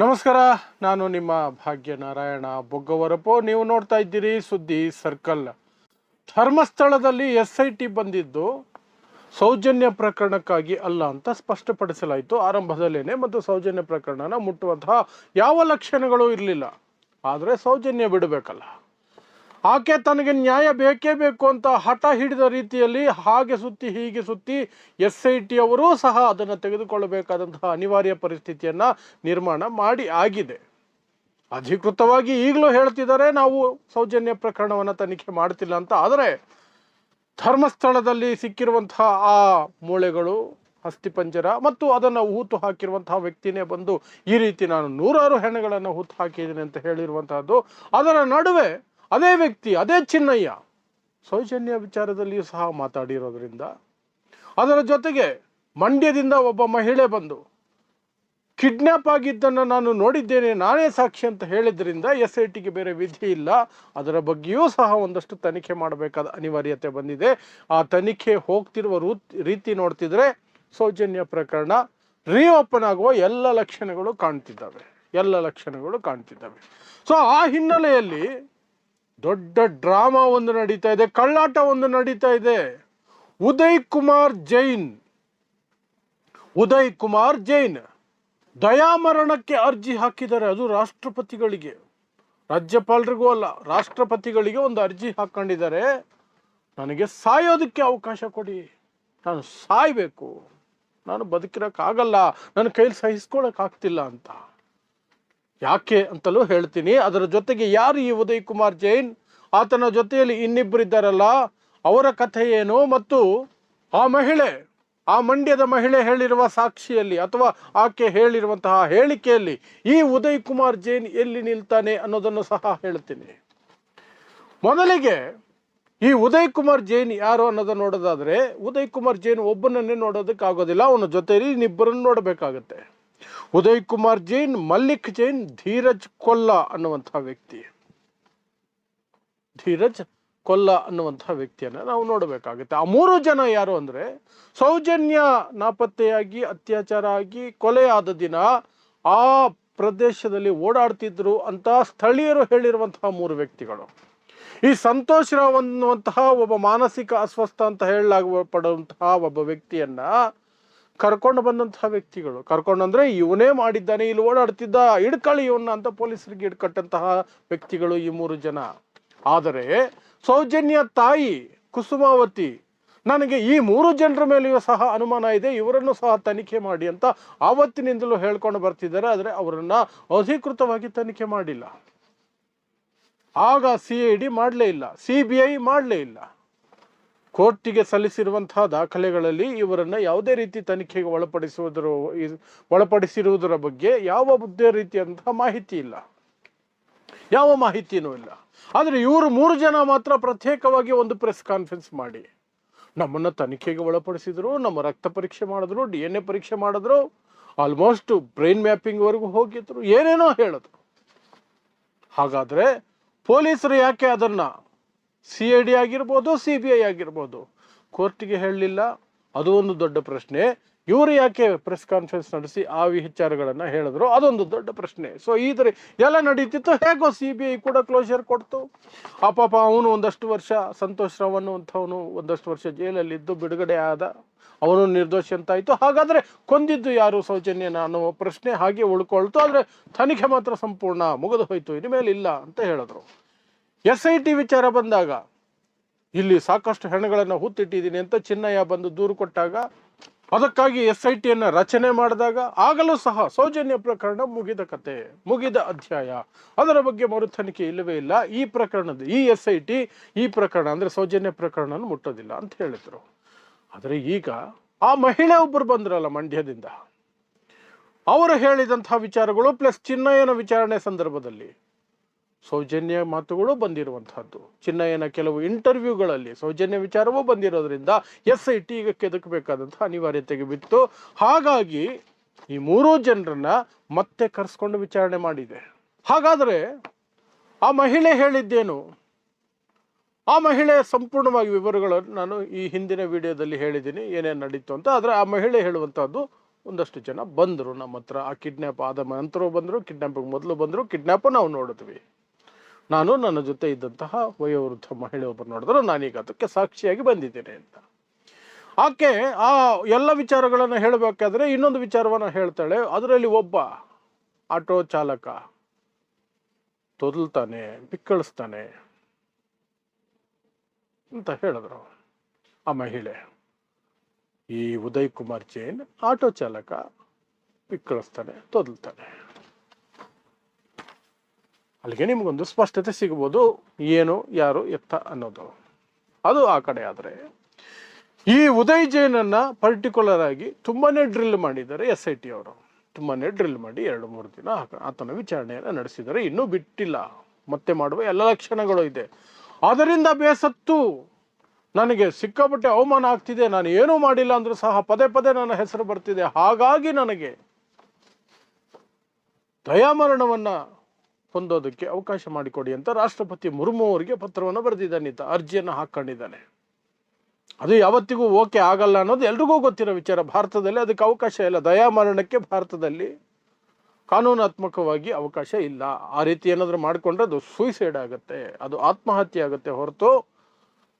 ನಮಸ್ಕಾರ, ನಾನು ನಿಮ್ಮ ಭಾಗ್ಯ ನಾರಾಯಣ ಬೊಗ್ಗವರಪು ನೀವು ನೋಡ್ತಾ ಇದ್ದೀರಿ ಸುದ್ದಿ ಸರ್ಕಲ್. ಧರ್ಮಸ್ಥಳದಲ್ಲಿ ಎಸ್ ಐ ಟಿ ಬಂದಿದ್ದು, ಸೌಜನ್ಯ ಪ್ರಕರಣಕ್ಕಾಗಿ ಅಲ್ಲ ಅಂತ ಸ್ಪಷ್ಟಪಡಿಸಲಾಯಿತು. ಆರಂಭದಲ್ಲೇನೆ ಮತ್ತು ಸೌಜನ್ಯ ಪ್ರಕರಣನ ಮುಟ್ಟುವಂತಹ ಯಾವ ಲಕ್ಷಣಗಳು ಇರಲಿಲ್ಲ. ಆದರೆ ಸೌಜನ್ಯ ಬಿಡಬೇಕಲ್ಲ. ಆಕೆ ತನಗೆ ನ್ಯಾಯ ಬೇಕೇ ಬೇಕು ಅಂತ ಹಠ ಹಿಡಿದ ರೀತಿಯಲ್ಲಿ ಹಾಗೆ ಸುತ್ತಿ ಹೀಗೆ ಸುತ್ತಿ ಎಸ್ ಐ ಟಿ ಅವರೂ ಸಹ ಅದನ್ನು ತೆಗೆದುಕೊಳ್ಳಬೇಕಾದಂತಹ ಅನಿವಾರ್ಯ ಪರಿಸ್ಥಿತಿಯನ್ನು ನಿರ್ಮಾಣ ಮಾಡಿ ಆಗಿದೆ. ಅಧಿಕೃತವಾಗಿ ಈಗಲೂ ಹೇಳ್ತಿದ್ದಾರೆ, ನಾವು ಸೌಜನ್ಯ ಪ್ರಕರಣವನ್ನು ತನಿಖೆ ಮಾಡ್ತಿಲ್ಲ ಅಂತ. ಆದರೆ ಧರ್ಮಸ್ಥಳದಲ್ಲಿ ಸಿಕ್ಕಿರುವಂತಹ ಆ ಮೂಳೆಗಳು ಅಸ್ಥಿಪಂಜರ ಮತ್ತು ಅದನ್ನು ಹೂತು ಹಾಕಿರುವಂತಹ ವ್ಯಕ್ತಿನೇ ಬಂದು ಈ ರೀತಿ ನಾನು ನೂರಾರು ಹೆಣಗಳನ್ನು ಹೂತು ಹಾಕಿದ್ದೀನಿ ಅಂತ ಹೇಳಿರುವಂತಹದ್ದು. ಅದರ ನಡುವೆ ಅದೇ ವ್ಯಕ್ತಿ, ಅದೇ ಚಿನ್ನಯ್ಯ. ಸೌಜನ್ಯ ವಿಚಾರದಲ್ಲಿಯೂ ಸಹ ಮಾತಾಡಿರೋದ್ರಿಂದ ಅದರ ಜೊತೆಗೆ ಮಂಡ್ಯದಿಂದ ಒಬ್ಬ ಮಹಿಳೆ ಬಂದು ಕಿಡ್ನ್ಯಾಪ್ ಆಗಿದ್ದನ್ನು ನಾನು ನೋಡಿದ್ದೇನೆ, ನಾನೇ ಸಾಕ್ಷಿ ಅಂತ ಹೇಳಿದ್ರಿಂದ ಎಸ್ ಐ ಟಿಗೆ ಬೇರೆ ವಿಧಿ ಇಲ್ಲ. ಅದರ ಬಗ್ಗೆಯೂ ಸಹ ಒಂದಷ್ಟು ತನಿಖೆ ಮಾಡಬೇಕಾದ ಅನಿವಾರ್ಯತೆ ಬಂದಿದೆ. ಆ ತನಿಖೆ ಹೋಗ್ತಿರುವ ರೂತ್ ನೋಡ್ತಿದ್ರೆ ಸೌಜನ್ಯ ಪ್ರಕರಣ ರೀಓಪನ್ ಆಗುವ ಎಲ್ಲ ಲಕ್ಷಣಗಳು ಕಾಣ್ತಿದ್ದಾವೆ. ಎಲ್ಲ ಲಕ್ಷಣಗಳು ಕಾಣ್ತಿದ್ದಾವೆ. ಸೊ ಆ ಹಿನ್ನೆಲೆಯಲ್ಲಿ ದೊಡ್ಡ ಡ್ರಾಮಾ ಒಂದು ನಡೀತಾ ಇದೆ, ಕಳ್ಳಾಟ ಒಂದು ನಡೀತಾ ಇದೆ. ಉದಯ್ ಕುಮಾರ್ ಜೈನ್. ಉದಯ್ ಕುಮಾರ್ ಜೈನ್. ದಯಾಮರಣಕ್ಕೆ ಅರ್ಜಿ ಹಾಕಿದ್ದಾರೆ, ಅದು ರಾಷ್ಟ್ರಪತಿಗಳಿಗೆ. ರಾಜ್ಯಪಾಲರಿಗೂ ಅಲ್ಲ, ರಾಷ್ಟ್ರಪತಿಗಳಿಗೆ ಒಂದು ಅರ್ಜಿ ಹಾಕೊಂಡಿದ್ದಾರೆ. ನನಗೆ ಸಾಯೋದಕ್ಕೆ ಅವಕಾಶ ಕೊಡಿ. ನಾನು ಸಾಯ್ಬೇಕು. ನಾನು ಬದುಕಿರೋಕ್ಕಾಗಲ್ಲ. ನನ್ನ ಕೈಲಿ ಸಹಿಸ್ಕೊಳಕ್ಕಾಗ್ತಿಲ್ಲ ಅಂತ. ಯಾಕೆ ಅಂತಲೂ ಹೇಳ್ತೀನಿ. ಅದರ ಜೊತೆಗೆ ಯಾರು ಈ ಉದಯ್ ಕುಮಾರ್ ಜೈನ್? ಆತನ ಜೊತೆಯಲ್ಲಿ ಇನ್ನಿಬ್ಬರು ಇದ್ದಾರಲ್ಲ ಅವರ ಕಥೆ ಏನು? ಮತ್ತು ಆ ಮಹಿಳೆ, ಆ ಮಂಡ್ಯದ ಮಹಿಳೆ ಹೇಳಿರುವ ಸಾಕ್ಷಿಯಲ್ಲಿ ಅಥವಾ ಆಕೆ ಹೇಳಿರುವಂತಹ ಹೇಳಿಕೆಯಲ್ಲಿ ಈ ಉದಯ್ ಕುಮಾರ್ ಜೈನ್ ಎಲ್ಲಿ ನಿಲ್ತಾನೆ ಅನ್ನೋದನ್ನು ಸಹ ಹೇಳ್ತೀನಿ. ಮೊದಲಿಗೆ ಈ ಉದಯ್ ಕುಮಾರ್ ಜೈನ್ ಯಾರು ಅನ್ನೋದನ್ನ ನೋಡೋದಾದ್ರೆ ಉದಯ್ ಕುಮಾರ್ ಜೈನ್ ಒಬ್ಬನನ್ನೇ ನೋಡೋದಕ್ಕಾಗೋದಿಲ್ಲ. ಅವನ ಜೊತೆಯಲ್ಲಿ ಇನ್ನಿಬ್ಬರನ್ನು ನೋಡಬೇಕಾಗತ್ತೆ. ಉದಯ್ ಕುಮಾರ್ ಜೈನ್, ಮಲ್ಲಿಕ್ ಜೈನ್, ಧೀರಜ್ ಕೊಲ್ಲ ಅನ್ನುವಂತಹ ವ್ಯಕ್ತಿ. ಧೀರಜ್ ಕೊಲ್ಲ ಅನ್ನುವಂತಹ ವ್ಯಕ್ತಿಯನ್ನ ನಾವು ನೋಡಬೇಕಾಗುತ್ತೆ. ಆ ಮೂರು ಜನ ಯಾರು ಅಂದ್ರೆ, ಸೌಜನ್ಯ ನಾಪತ್ತೆಯಾಗಿ, ಅತ್ಯಾಚಾರ ಆಗಿ, ಕೊಲೆಯಾದ ದಿನ ಆ ಪ್ರದೇಶದಲ್ಲಿ ಓಡಾಡ್ತಿದ್ರು ಅಂತ ಸ್ಥಳೀಯರು ಹೇಳಿರುವಂತಹ ಮೂರು ವ್ಯಕ್ತಿಗಳು. ಈ ಸಂತೋಷ್ ರಾವ್ ಅನ್ನುವಂತಹ ಒಬ್ಬ ಮಾನಸಿಕ ಅಸ್ವಸ್ಥ ಅಂತ ಹೇಳಲಾಗ, ಪಡುವಂತಹ ಒಬ್ಬ ವ್ಯಕ್ತಿಯನ್ನ ಕರ್ಕೊಂಡು ಬಂದಂತಹ ವ್ಯಕ್ತಿಗಳು. ಕರ್ಕೊಂಡು ಅಂದ್ರೆ ಇವನೇ ಮಾಡಿದ್ದಾನೆ, ಇಲ್ಲಿ ಓಡಾಡ್ತಿದ್ದ ಹಿಡ್ಕೊಳ್ಳಿ ಇವನ್ನ ಅಂತ ಪೊಲೀಸರಿಗೆ ಹಿಡ್ಕಟ್ಟಂತಹ ವ್ಯಕ್ತಿಗಳು ಈ ಮೂರು ಜನ. ಆದರೆ ಸೌಜನ್ಯ ತಾಯಿ ಕುಸುಮಾವತಿ, ನನಗೆ ಈ ಮೂರು ಜನರ ಮೇಲೆಯೂ ಸಹ ಅನುಮಾನ ಇದೆ, ಇವರನ್ನು ಸಹ ತನಿಖೆ ಮಾಡಿ ಅಂತ ಆವತ್ತಿನಿಂದಲೂ ಹೇಳ್ಕೊಂಡು ಬರ್ತಿದ್ದಾರೆ, ಆದರೆ ಅವರನ್ನ ಅಧಿಕೃತವಾಗಿ ತನಿಖೆ ಮಾಡಿಲ್ಲ. ಆಗ ಸಿ ಐ ಡಿ ಮಾಡಲೇ ಇಲ್ಲ, ಸಿ ಬಿ ಐ ಮಾಡಲೇ ಇಲ್ಲ. ಕೋರ್ಟಿಗೆ ಸಲ್ಲಿಸಿರುವಂತಹ ದಾಖಲೆಗಳಲ್ಲಿ ಇವರನ್ನ ಯಾವುದೇ ರೀತಿ ತನಿಖೆಗೆ ಒಳಪಡಿಸುವುದರ ಒಳಪಡಿಸಿರುವುದರ ಬಗ್ಗೆ ಯಾವ ಬುದ್ಧಿ ರೀತಿಯಂತಹ ಮಾಹಿತಿ ಇಲ್ಲ. ಯಾವ ಮಾಹಿತಿನೂ ಇಲ್ಲ. ಆದರೆ ಇವರು ಮೂರು ಜನ ಮಾತ್ರ ಪ್ರತ್ಯೇಕವಾಗಿ ಒಂದು ಪ್ರೆಸ್ ಕಾನ್ಫರೆನ್ಸ್ ಮಾಡಿ. ನಮ್ಮನ್ನ ತನಿಖೆಗೆ ಒಳಪಡಿಸಿದ್ರು, ನಮ್ಮ ರಕ್ತ ಪರೀಕ್ಷೆ ಮಾಡಿದ್ರು, ಡಿ ಎನ್ ಎ ಪರೀಕ್ಷೆ ಮಾಡಿದ್ರು, ಆಲ್ಮೋಸ್ಟ್ ಬ್ರೈನ್ ಮ್ಯಾಪಿಂಗ್ವರೆಗೂ ಹೋಗಿದ್ರು, ಏನೇನೋ ಹೇಳಿದ್ರು. ಹಾಗಾದ್ರೆ ಪೊಲೀಸರು ಯಾಕೆ ಅದನ್ನ ಸಿ ಐ ಡಿ ಆಗಿರ್ಬೋದು ಸಿ ಬಿ ಐ ಆಗಿರ್ಬೋದು. ಕೋರ್ಟಿಗೆ ಹೇಳಲಿಲ್ಲ. ಅದು ಒಂದು ದೊಡ್ಡ ಪ್ರಶ್ನೆ. ಇವರು ಯಾಕೆ ಪ್ರೆಸ್ ಕಾನ್ಫರೆನ್ಸ್ ನಡೆಸಿ ಆ ವಿಚಾರಗಳನ್ನು ಹೇಳಿದ್ರು? ಅದೊಂದು ದೊಡ್ಡ ಪ್ರಶ್ನೆ. ಸೊ ಈ ಥರ ಎಲ್ಲ ನಡೀತಿತ್ತು. ಹೇಗೋ ಸಿ ಬಿ ಐ ಕೂಡ ಕ್ಲೋಸರ್ ಕೊಡ್ತು. ಆ ಅವನು ಒಂದಷ್ಟು ವರ್ಷ ಸಂತೋಷ್ ರಾವ್ ಅನ್ನುವಂಥವನು ಒಂದಷ್ಟು ವರ್ಷ ಜೈಲಲ್ಲಿದ್ದು ಬಿಡುಗಡೆ ಆದ. ಅವನು ನಿರ್ದೋಷಿ ಅಂತಾಯಿತು ಹಾಗಾದರೆ ಕೊಂದಿದ್ದು ಯಾರು ಸೌಜನ್ಯನ ಅನ್ನೋ ಪ್ರಶ್ನೆ ಹಾಗೆ ಉಳ್ಕೊಳ್ತು. ಆದರೆ ತನಿಖೆ ಮಾತ್ರ ಸಂಪೂರ್ಣ ಮುಗಿದು ಹೋಯಿತು. ಇನ್ಮೇಲೆ ಇಲ್ಲ ಅಂತ ಹೇಳಿದ್ರು. ಎಸ್ ಐ ಟಿ ವಿಚಾರ ಬಂದಾಗ ಇಲ್ಲಿ ಸಾಕಷ್ಟು ಹೆಣಗಳನ್ನು ಹುತ್ತಿಟ್ಟಿದ್ದೀನಿ ಅಂತ ಚಿನ್ನಯ್ಯ ಬಂದು ದೂರು ಕೊಟ್ಟಾಗ ಅದಕ್ಕಾಗಿ ಎಸ್ ಐ ಟಿಯನ್ನು ರಚನೆ ಮಾಡಿದಾಗ ಆಗಲೂ ಸಹ ಸೌಜನ್ಯ ಪ್ರಕರಣ ಮುಗಿದ ಕತೆ, ಮುಗಿದ ಅಧ್ಯಾಯ. ಅದರ ಬಗ್ಗೆ ಮರು ತನಿಖೆ ಇಲ್ಲವೇ ಇಲ್ಲ. ಈ ಪ್ರಕರಣದ, ಈ ಎಸ್ ಐ ಟಿ ಈ ಪ್ರಕರಣ ಅಂದರೆ ಸೌಜನ್ಯ ಪ್ರಕರಣ ಮುಟ್ಟೋದಿಲ್ಲ ಅಂತ ಹೇಳಿದ್ರು. ಆದರೆ ಈಗ ಆ ಮಹಿಳೆ ಒಬ್ಬರು ಬಂದ್ರಲ್ಲ ಮಂಡ್ಯದಿಂದ. ಅವರು ಹೇಳಿದಂತಹ ವಿಚಾರಗಳು, ಪ್ಲಸ್ ಚಿನ್ನಯ್ಯನ ವಿಚಾರಣೆ ಸಂದರ್ಭದಲ್ಲಿ ಸೌಜನ್ಯ ಮಾತುಗಳು ಬಂದಿರುವಂತಹದ್ದು ಚಿನ್ನಯ್ಯನ ಕೆಲವು ಇಂಟರ್ವ್ಯೂಗಳಲ್ಲಿ ಸೌಜನ್ಯ ವಿಚಾರವೂ ಬಂದಿರೋದ್ರಿಂದ ಎಸ್ ಐ ಟಿ ಈಗ ಕೆದಕಬೇಕಾದಂತಹ ಅನಿವಾರ್ಯತೆಗೆ ಬಿತ್ತು. ಹಾಗಾಗಿ ಈ ಮೂರೂ ಜನರನ್ನ ಮತ್ತೆ ಕರೆಸ್ಕೊಂಡು ವಿಚಾರಣೆ ಮಾಡಿದೆ. ಹಾಗಾದ್ರೆ ಆ ಮಹಿಳೆ ಹೇಳಿದ್ದೇನು? ಆ ಮಹಿಳೆ ಸಂಪೂರ್ಣವಾಗಿ ವಿವರಗಳನ್ನು ನಾನು ಈ ಹಿಂದಿನ ವಿಡಿಯೋದಲ್ಲಿ ಹೇಳಿದ್ದೀನಿ, ಏನೇನು ನಡೀತು ಅಂತ. ಆದರೆ ಆ ಮಹಿಳೆ ಹೇಳುವಂಥದ್ದು ಒಂದಷ್ಟು ಜನ ಬಂದರು. ನಮ್ಮ ಹತ್ರ ಆ ಕಿಡ್ನ್ಯಾಪ್ ಆದ ನಂತರ ಬಂದರು ಕಿಡ್ನ್ಯಾಪಿಗೆ ಮೊದಲು ಬಂದರು. ಕಿಡ್ನ್ಯಾಪು ನಾವು ನೋಡಿದ್ವಿ. ನಾನು ನನ್ನ ಜೊತೆ ಇದ್ದಂತಹ ವಯೋವೃದ್ಧ ಮಹಿಳೆಯೊಬ್ಬರು ನೋಡಿದ್ರು, ನಾನೀಗ ಅದಕ್ಕೆ ಸಾಕ್ಷಿಯಾಗಿ ಬಂದಿದ್ದೇನೆ ಅಂತ. ಆಕೆ ಆ ಎಲ್ಲ ವಿಚಾರಗಳನ್ನು ಹೇಳಬೇಕಾದ್ರೆ ಇನ್ನೊಂದು ವಿಚಾರವನ್ನು ಹೇಳ್ತಾಳೆ. ಅದರಲ್ಲಿ ಒಬ್ಬ ಆಟೋ ಚಾಲಕ ತೊದಲ್ತಾನೆ ಬಿಕ್ಕಳಿಸ್ತಾನೆ ಅಂತ ಹೇಳಿದ್ರು ಆ ಮಹಿಳೆ. ಈ ಉದಯ್ ಕುಮಾರ್ ಜೈನ್ ಆಟೋ ಚಾಲಕ ಬಿಕ್ಕಳಿಸ್ತಾನೆ ತೊದಲ್ತಾನೆ. ಅಲ್ಲಿಗೆ ನಿಮಗೊಂದು ಸ್ಪಷ್ಟತೆ ಸಿಗ್ಬೋದು ಏನು, ಯಾರು, ಎತ್ತ ಅನ್ನೋದು. ಅದು ಆ ಕಡೆ ಆದರೆ. ಈ ಉದಯ್ ಜೈನನ್ನ ಪರ್ಟಿಕ್ಯುಲರ್ ಆಗಿ ತುಂಬಾನೇ ಡ್ರಿಲ್ ಮಾಡಿದ್ದಾರೆ ಎಸ್ ಐ ಟಿ ಅವರು. ತುಂಬಾನೇ ಡ್ರಿಲ್ ಮಾಡಿ ಎರಡು ಮೂರು ದಿನ ಆತ- ಆತನ ವಿಚಾರಣೆಯನ್ನು ನಡೆಸಿದ್ದಾರೆ. ಇನ್ನೂ ಬಿಟ್ಟಿಲ್ಲ. ಮತ್ತೆ ಮಾಡುವ ಎಲ್ಲ ಲಕ್ಷಣಗಳು ಇದೆ. ಅದರಿಂದ ಬೇಸತ್ತು. ನನಗೆ ಸಿಕ್ಕಾಪಟ್ಟೆ ಅವಮಾನ ಆಗ್ತಿದೆ. ನಾನು ಏನೂ ಮಾಡಿಲ್ಲ ಅಂದ್ರೂ ಸಹ ಪದೇ ಪದೇ ನನ್ನ ಹೆಸರು ಬರ್ತಿದೆ. ಹಾಗಾಗಿ ನನಗೆ ದಯಾಮರಣವನ್ನ ಹೊಂದೋದಕ್ಕೆ ಅವಕಾಶ ಮಾಡಿಕೊಡಿ ಅಂತ ರಾಷ್ಟ್ರಪತಿ ಮುರ್ಮು ಅವರಿಗೆ ಪತ್ರವನ್ನು ಬರೆದಿದ್ದಾನೆ. ಈತ ಅರ್ಜಿಯನ್ನು ಹಾಕೊಂಡಿದ್ದಾನೆ. ಅದು ಯಾವತ್ತಿಗೂ ಓಕೆ ಆಗಲ್ಲ ಅನ್ನೋದು ಎಲ್ರಿಗೂ ಗೊತ್ತಿರೋ ವಿಚಾರ. ಭಾರತದಲ್ಲಿ ಅದಕ್ಕೆ ಅವಕಾಶ ಇಲ್ಲ. ದಯಾಮರಣಕ್ಕೆ ಭಾರತದಲ್ಲಿ ಕಾನೂನಾತ್ಮಕವಾಗಿ ಅವಕಾಶ ಇಲ್ಲ. ಆ ರೀತಿ ಏನಾದರೂ ಮಾಡಿಕೊಂಡ್ರೆ ಅದು ಸೂಯಿಸೈಡ್ ಆಗುತ್ತೆ. ಅದು ಆತ್ಮಹತ್ಯೆ ಆಗುತ್ತೆ ಹೊರತು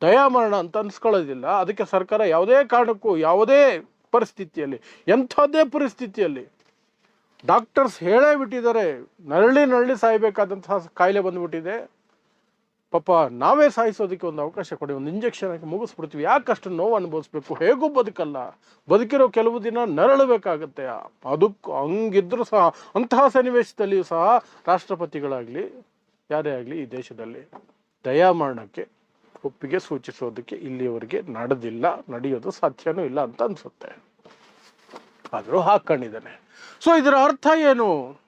ದಯಾಮರಣ ಅಂತ ಅನ್ಸ್ಕೊಳ್ಳೋದಿಲ್ಲ. ಅದಕ್ಕೆ ಸರ್ಕಾರ ಯಾವುದೇ ಕಾರಣಕ್ಕೂ, ಯಾವುದೇ ಪರಿಸ್ಥಿತಿಯಲ್ಲಿ, ಎಂಥದ್ದೇ ಪರಿಸ್ಥಿತಿಯಲ್ಲಿ ಡಾಕ್ಟರ್ಸ್ ಹೇಳೇ ಬಿಟ್ಟಿದ್ದಾರೆ, ನರಳಿ ನರಳಿ ಸಾಯಬೇಕಾದಂತಹ ಕಾಯಿಲೆ ಬಂದ್ಬಿಟ್ಟಿದೆ. ಪಾಪ ನಾವೇ ಸಾಯಿಸೋದಕ್ಕೆ ಒಂದು ಅವಕಾಶ ಕೊಡಿ, ಒಂದು ಇಂಜೆಕ್ಷನ್ ಹಾಕಿ ಮುಗಿಸ್ಬಿಡ್ತೀವಿ. ಯಾಕಷ್ಟು ನೋವು ಅನುಭವಿಸ್ಬೇಕು? ಹೇಗೂ ಬದುಕಲ್ಲ. ಬದುಕಿರೋ ಕೆಲವು ದಿನ ನರಳಬೇಕಾಗತ್ತೆ. ಅದಕ್ಕೂ ಹಂಗಿದ್ರು ಸಹ, ಅಂತಹ ಸನ್ನಿವೇಶದಲ್ಲಿಯೂ ಸಹ ರಾಷ್ಟ್ರಪತಿಗಳಾಗಲಿ, ಯಾರೇ ಆಗಲಿ ಈ ದೇಶದಲ್ಲಿ ದಯಾಮರಣಕ್ಕೆ ಒಪ್ಪಿಗೆ ಸೂಚಿಸೋದಕ್ಕೆ ಇಲ್ಲಿಯವರೆಗೆ ನಡೆದಿಲ್ಲ, ನಡೆಯೋದು ಸಾಧ್ಯನೂ ಇಲ್ಲ ಅಂತ ಅನ್ಸುತ್ತೆ. ಆದರೂ ಹಾಕೊಂಡಿದ್ದಾನೆ. ಸೊ ಇದರ ಅರ್ಥ ಏನು?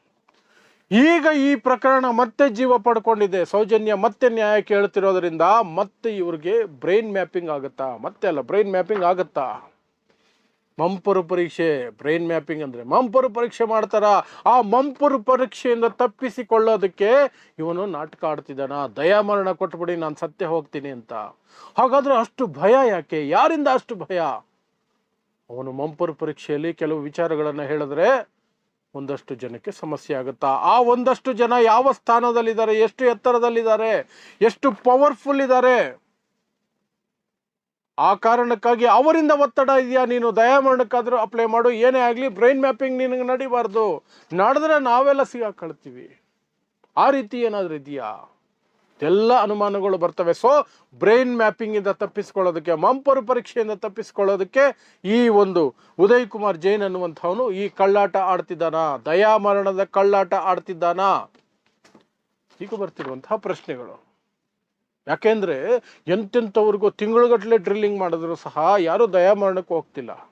ಈಗ ಈ ಪ್ರಕರಣ ಮತ್ತೆ ಜೀವ ಪಡ್ಕೊಂಡಿದೆ. ಸೌಜನ್ಯ ಮತ್ತೆ ನ್ಯಾಯ ಕೇಳ್ತಿರೋದ್ರಿಂದ ಮತ್ತೆ ಇವ್ರಿಗೆ ಬ್ರೈನ್ ಮ್ಯಾಪಿಂಗ್ ಆಗುತ್ತಾ? ಮತ್ತೆ ಅಲ್ಲ ಬ್ರೈನ್ ಮ್ಯಾಪಿಂಗ್ ಆಗುತ್ತಾ? ಮಂಪರು ಪರೀಕ್ಷೆ ಬ್ರೈನ್ ಮ್ಯಾಪಿಂಗ್ ಅಂದ್ರೆ ಮಂಪರು ಪರೀಕ್ಷೆ ಮಾಡ್ತಾರ? ಆ ಮಂಪರು ಪರೀಕ್ಷೆಯಿಂದ ತಪ್ಪಿಸಿಕೊಳ್ಳೋದಕ್ಕೆ ಇವನು ನಾಟಕ ಆಡ್ತಿದ್ದಾನ? ದಯಾಮರಣ ಕೊಟ್ಬಿಡಿ, ನಾನು ಸತ್ಯ ಹೋಗ್ತೀನಿ ಅಂತ. ಹಾಗಾದ್ರೆ ಅಷ್ಟು ಭಯ ಯಾಕೆ? ಯಾರಿಂದ ಅಷ್ಟು ಭಯ? ಅವನು ಮಂಪರು ಪರೀಕ್ಷೆಯಲ್ಲಿ ಕೆಲವು ವಿಚಾರಗಳನ್ನು ಹೇಳಿದ್ರೆ ಒಂದಷ್ಟು ಜನಕ್ಕೆ ಸಮಸ್ಯೆ ಆಗುತ್ತಾ? ಆ ಒಂದಷ್ಟು ಜನ ಯಾವ ಸ್ಥಾನದಲ್ಲಿದ್ದಾರೆ? ಎಷ್ಟು ಎತ್ತರದಲ್ಲಿದ್ದಾರೆ? ಎಷ್ಟು ಪವರ್ಫುಲ್ ಇದ್ದಾರೆ? ಆ ಕಾರಣಕ್ಕಾಗಿ ಅವರಿಂದ ಒತ್ತಡ ಇದೆಯಾ ನೀನು? ದಯಾಮರಣಕ್ಕಾದರೂ ಅಪ್ಲೈ ಮಾಡು. ಏನೇ ಆಗಲಿ ಬ್ರೈನ್ ಮ್ಯಾಪಿಂಗ್ ನಿನಗೆ ನಡಿಬಾರ್ದು. ನಡೆದ್ರೆ ನಾವೆಲ್ಲ ಸಿಗಾಕೊಳ್ತೀವಿ. ಆ ರೀತಿ ಏನಾದರೂ ಇದೆಯಾ? ಎಲ್ಲ ಅನುಮಾನಗಳು ಬರ್ತವೆ. ಸೊ ಬ್ರೈನ್ ಮ್ಯಾಪಿಂಗ್ ಇಂದ ತಪ್ಪಿಸ್ಕೊಳ್ಳೋದಕ್ಕೆ, ಮಂಪರು ಪರೀಕ್ಷೆಯಿಂದ ತಪ್ಪಿಸ್ಕೊಳ್ಳೋದಕ್ಕೆ ಈ ಒಂದು ಉದಯ್ ಕುಮಾರ್ ಜೈನ್ ಅನ್ನುವಂಥವನು ಈ ಕಳ್ಳಾಟ ಆಡ್ತಿದ್ದಾನ? ದಯಾಮರಣದ ಕಳ್ಳಾಟ ಆಡ್ತಿದ್ದಾನ? ಈಗ ಬರ್ತಿರುವಂತಹ ಪ್ರಶ್ನೆಗಳು. ಯಾಕೆಂದ್ರೆ ಎಂತೆಂಥವ್ರಿಗೂ ತಿಂಗಳುಗಟ್ಟಲೆ ಡ್ರಿಲ್ಲಿಂಗ್ ಮಾಡಿದ್ರು ಸಹ ಯಾರು ದಯಾಮರಣಕ್ಕೆ ಹೋಗ್ತಿಲ್ಲ.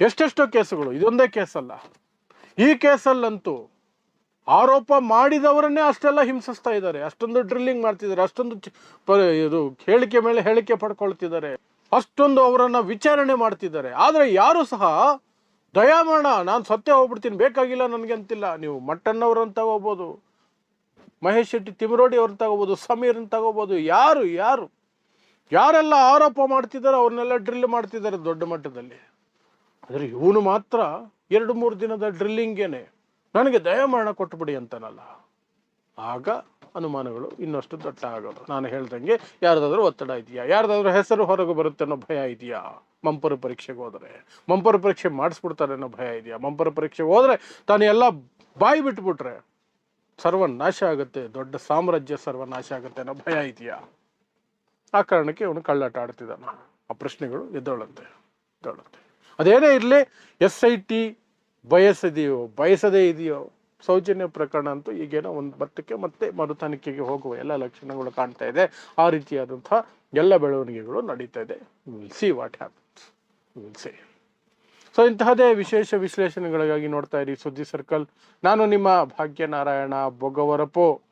ಎಷ್ಟೆಷ್ಟೋ ಕೇಸುಗಳು, ಇದೊಂದೇ ಕೇಸಲ್ಲ. ಈ ಕೇಸಲ್ಲಂತೂ ಆರೋಪ ಮಾಡಿದವರನ್ನೇ ಅಷ್ಟೆಲ್ಲ ಹಿಂಸಿಸ್ತಾ ಇದ್ದಾರೆ. ಅಷ್ಟೊಂದು ಡ್ರಿಲ್ಲಿಂಗ್ ಮಾಡ್ತಿದ್ದಾರೆ. ಅಷ್ಟೊಂದು ಇದು ಹೇಳಿಕೆ ಮೇಲೆ ಹೇಳಿಕೆ ಪಡ್ಕೊಳ್ತಿದ್ದಾರೆ. ಅಷ್ಟೊಂದು ಅವರನ್ನ ವಿಚಾರಣೆ ಮಾಡ್ತಿದ್ದಾರೆ. ಆದರೆ ಯಾರು ಸಹ, ದಯಾಮರಣ, ನಾನು ಸತ್ಯ ಹೋಗ್ಬಿಡ್ತೀನಿ, ಬೇಕಾಗಿಲ್ಲ ನನಗೆ ಅಂತಿಲ್ಲ. ನೀವು ಮಟ್ಟನ್ ಅವ್ರನ್ನ ತಗೋಬೋದು, ಮಹೇಶ್ ಶೆಟ್ಟಿ ತಿಮರೋಡಿ ಅವ್ರನ್ನ ತಗೋಬೋದು, ಸಮೀರ್ನ ತಗೋಬೋದು, ಯಾರು ಯಾರು? ಯಾರೆಲ್ಲ ಆರೋಪ ಮಾಡ್ತಿದ್ದಾರೆ ಅವ್ರನ್ನೆಲ್ಲ ಡ್ರಿಲ್ ಮಾಡ್ತಿದ್ದಾರೆ ದೊಡ್ಡ ಮಟ್ಟದಲ್ಲಿ. ಆದರೆ ಇವನು ಮಾತ್ರ ಎರಡು ಮೂರು ದಿನದ ಡ್ರಿಲ್ಲಿಂಗೇನೆ ನನಗೆ ದಯಮಾರಣ ಕೊಟ್ಬಿಡಿ ಅಂತನಲ್ಲ. ಆಗ ಅನುಮಾನಗಳು ಇನ್ನಷ್ಟು ದಟ್ಟ ಆಗೋದು ನಾನು ಹೇಳ್ದಂಗೆ ಯಾರ್ದಾದ್ರೂ ಒತ್ತಡ ಇದೆಯಾ? ಯಾರ್ದಾದ್ರೂ ಹೆಸರು ಹೊರಗೆ ಬರುತ್ತೆ ಅನ್ನೋ ಭಯ ಇದೆಯಾ? ಮಂಪರ ಪರೀಕ್ಷೆಗೆ ಹೋದರೆ. ಮಂಪರ ಪರೀಕ್ಷೆ ಮಾಡಿಸ್ಬಿಡ್ತಾರೆ ಅನ್ನೋ ಭಯ ಇದೆಯಾ? ಮಂಪರ ಪರೀಕ್ಷೆಗೆ ಹೋದ್ರೆ ತಾನು ಎಲ್ಲ ಬಾಯಿ ಬಿಟ್ಬಿಟ್ರೆ ಸರ್ವನಾಶ ಆಗುತ್ತೆ, ದೊಡ್ಡ ಸಾಮ್ರಾಜ್ಯ ಸರ್ವನಾಶ ಆಗುತ್ತೆ ಅನ್ನೋ ಭಯ ಇದೆಯಾ? ಆ ಕಾರಣಕ್ಕೆ ಅವನು ಕಳ್ಳಾಟ ಆಡ್ತಿದ್ದಾನ ಆ ಪ್ರಶ್ನೆಗಳು ಎದ್ದೊಳಂತೆ ಎದ್ದೊಳಂತೆ. ಅದೇನೇ ಇರಲಿ, ಎಸ್ ಐ ಟಿ ಬಯಸದೆಯೋ, ಬಯಸದೇ ಇದೆಯೋ, ಸೌಜನ್ಯ ಪ್ರಕರಣ ಅಂತೂ ಈಗೇನೋ ಒಂದು ಮಟ್ಟಕ್ಕೆ ಮತ್ತೆ ಮರು ತನಿಖೆಗೆ ಹೋಗುವ ಎಲ್ಲ ಲಕ್ಷಣಗಳು ಕಾಣ್ತಾ ಇದೆ. ಆ ರೀತಿಯಾದಂತಹ ಎಲ್ಲ ಬೆಳವಣಿಗೆಗಳು ನಡೀತಾ ಇದೆ. Will see what happens will see so ಇಂತಹದೇ ವಿಶೇಷ ವಿಶ್ಲೇಷಣೆಗಳಿಗಾಗಿ ನೋಡ್ತಾ ಇರಿ ಸುದ್ದಿ ಸರ್ಕಲ್. ನಾನು ನಿಮ್ಮ ಭಾಗ್ಯನಾರಾಯಣ ಬೊಗವರಪು.